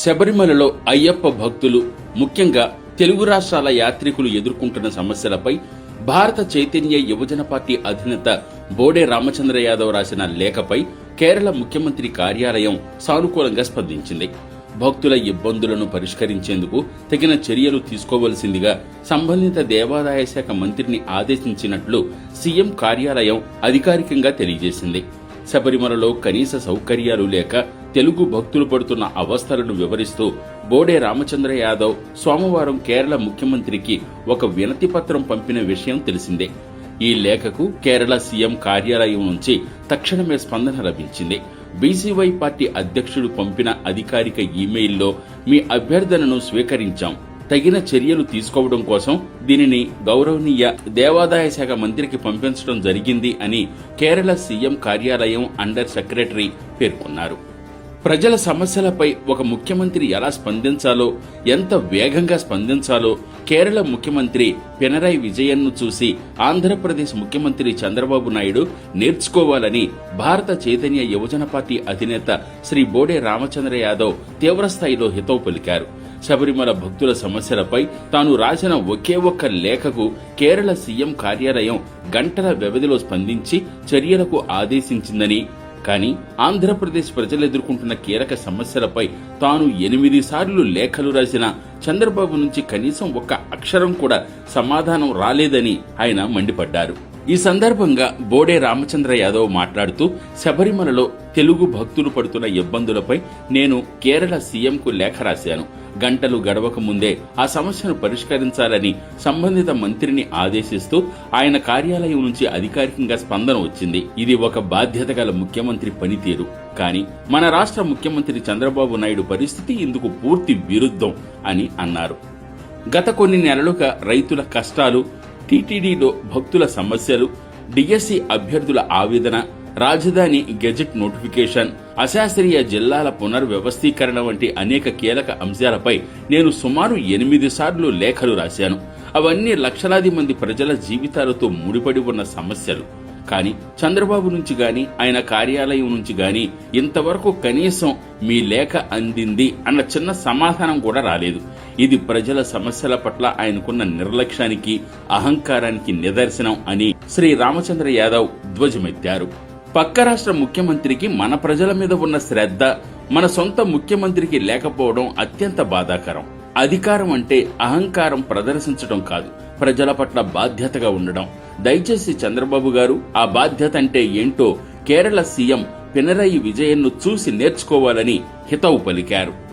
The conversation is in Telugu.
శబరిమలలో అయ్యప్ప భక్తులు ముఖ్యంగా తెలుగు రాష్ట్రాల యాత్రికులు ఎదుర్కొంటున్న సమస్యలపై భారత చైతన్య యువజన పార్టీ అధినేత బోడే రామచంద్ర యాదవ్ రాసిన లేఖపై కేరళ ముఖ్యమంత్రి కార్యాలయం సానుకూలంగా స్పందించింది. భక్తుల ఇబ్బందులను పరిష్కరించేందుకు తగిన చర్యలు తీసుకోవలసిందిగా సంబంధిత దేవాదాయ శాఖ మంత్రిని ఆదేశించినట్లు సీఎం కార్యాలయం అధికారికంగా తెలియజేసింది. శబరిమలలో కనీస సౌకర్యాలు లేక తెలుగు భక్తులు పడుతున్న అవస్థలను వివరిస్తూ బోడే రామచంద్ర యాదవ్ సోమవారం కేరళ ముఖ్యమంత్రికి ఒక వినతి పత్రం పంపిన విషయం తెలిసిందే. ఈ లేఖకు కేరళ సీఎం కార్యాలయం నుంచి తక్షణమే స్పందన లభించింది. బీసీవై పార్టీ అధ్యక్షుడు పంపిన అధికారిక ఇమెయిల్లో మీ అభ్యర్థనను స్వీకరించాం. తగిన చర్యలు తీసుకోవడం కోసం దీనిని గౌరవనీయ దేవాదాయ శాఖ మంత్రికి పంపించడం జరిగింది అని కేరళ సీఎం కార్యాలయం అండర్ సెక్రటరీ పేర్కొన్నారు. ప్రజల సమస్యలపై ఒక ముఖ్యమంత్రి ఎలా స్పందించాలో ఎంత వేగంగా స్పందించాలో కేరళ ముఖ్యమంత్రి పినరాయి విజయన్ను చూసి ఆంధ్రప్రదేశ్ ముఖ్యమంత్రి చంద్రబాబు నాయుడు నేర్చుకోవాలని భారత చైతన్య యువజన పార్టీ అధినేత శ్రీ బోడే రామచంద్ర యాదవ్ తీవ్రస్థాయిలో హితవు పలికారు. శబరిమల భక్తుల సమస్యలపై తాను రాసిన ఒకే ఒక్క లేఖకు కేరళ సీఎం కార్యాలయం గంటల వ్యవధిలో స్పందించి చర్యలకు ఆదేశించిందని కానీ ఆంధ్రప్రదేశ్ ప్రజలు ఎదుర్కొంటున్న కీలక సమస్యలపై తాను ఎనిమిది సార్లు లేఖలు రాసిన చంద్రబాబు నుంచి కనీసం ఒక్క అక్షరం కూడా సమాధానం రాలేదని ఆయన మండిపడ్డారు. ఈ సందర్భంగా బోడే రామచంద్ర యాదవ్ మాట్లాడుతూ శబరిమలలో తెలుగు భక్తులు పడుతున్న ఇబ్బందులపై నేను కేరళ సీఎంకు లేఖ రాశాను. గంటలు గడవక ముందే ఆ సమస్యను పరిష్కరించాలని సంబంధిత మంత్రిని ఆదేశిస్తూ ఆయన కార్యాలయం నుంచి అధికారికంగా స్పందన వచ్చింది. ఇది ఒక బాధ్యత గల ముఖ్యమంత్రి పనితీరు. కానీ మన రాష్ట్ర ముఖ్యమంత్రి చంద్రబాబు నాయుడు పరిస్థితి ఇందుకు పూర్తి విరుద్ధం అని అన్నారు. గత కొన్ని నెలలుగా రైతుల కష్టాలు టీటీడీలో భక్తుల సమస్యలు డిఎస్సి అభ్యర్థుల ఆవేదన రాజధాని గెజెట్ నోటిఫికేషన్ అశాస్త్రీయ జిల్లాల పునర్వ్యవస్థీకరణ వంటి అనేక కీలక అంశాలపై నేను సుమారు ఎనిమిది సార్లు లేఖలు రాశాను. అవన్నీ లక్షలాది మంది ప్రజల జీవితాలతో ముడిపడి ఉన్న సమస్యలు. కానీ చంద్రబాబు నుంచి గాని ఆయన కార్యాలయం నుంచి గాని ఇంతవరకు కనీసం మీ లేఖ అందింది అన్న చిన్న సమాధానం కూడా రాలేదు. ఇది ప్రజల సమస్యల పట్ల ఆయనకున్న నిర్లక్ష్యానికి అహంకారానికి నిదర్శనం అని శ్రీ రామచంద్ర యాదవ్ ధ్వజమెత్తారు. పక్క రాష్ట్ర ముఖ్యమంత్రికి మన ప్రజల మీద ఉన్న శ్రద్ధ మన సొంత ముఖ్యమంత్రికి లేకపోవడం అత్యంత బాధాకరం. అధికారం అంటే అహంకారం ప్రదర్శించడం కాదు ప్రజల పట్ల బాధ్యతగా ఉండడం. దయచేసి చంద్రబాబు గారు ఆ బాధ్యత అంటే ఏంటో కేరళ సీఎం పినరయి విజయన్ను చూసి నేర్చుకోవాలని హితవు పలికారు.